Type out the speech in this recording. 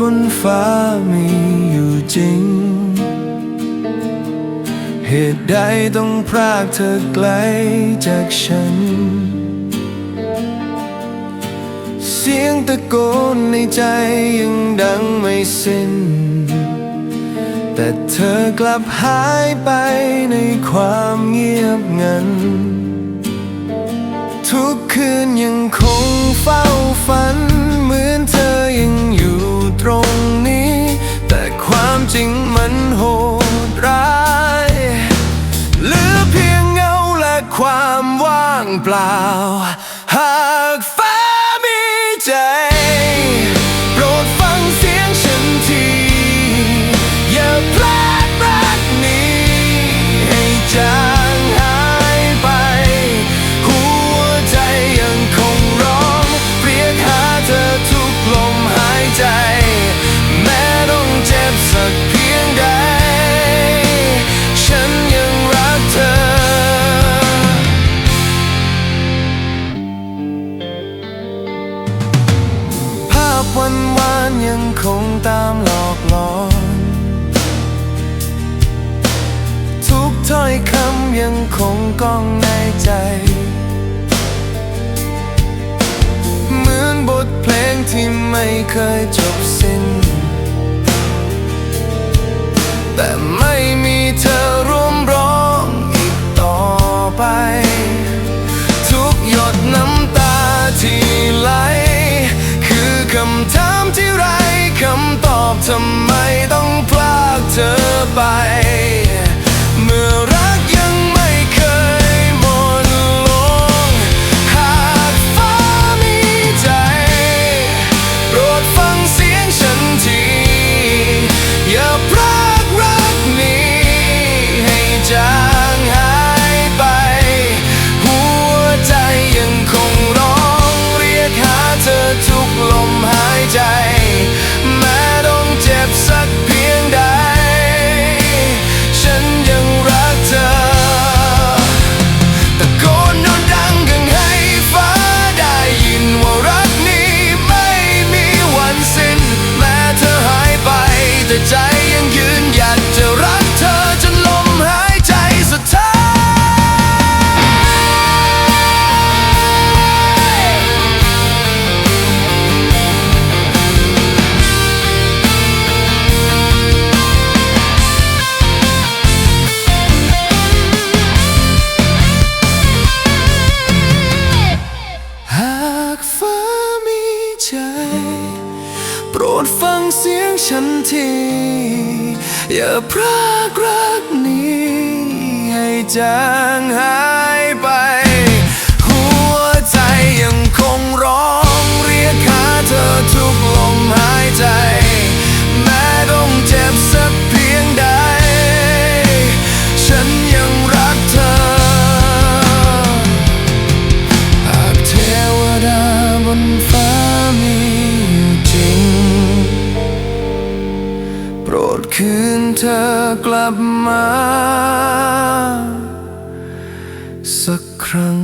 บนฟ้ามีอยู่จริง เหตุใดต้องพรากเธอไกลจากฉัน เสียงตะโกนในใจยังดังไม่สิ้น แต่เธอกลับหายไปในความเงียบงัน ทุกคืนยังคงเฝ้าฝัน จริงมันโหดร้ายเหลือเพียงเงาและความว่างเปล่า วันวานยังคงตามหลอกหลอน ทุกถ้อยคำยังคงก้องในใจ เหมือนบทเพลงที่ไม่เคยจบสิ้น แต่ไม่มีเธอ ทำไมต้องพลากเธอไป ใจ โปรดฟังเสียงฉันที อย่าพรากรักนี้ให้จางหาย คืนเธอกลับมา สักครั้ง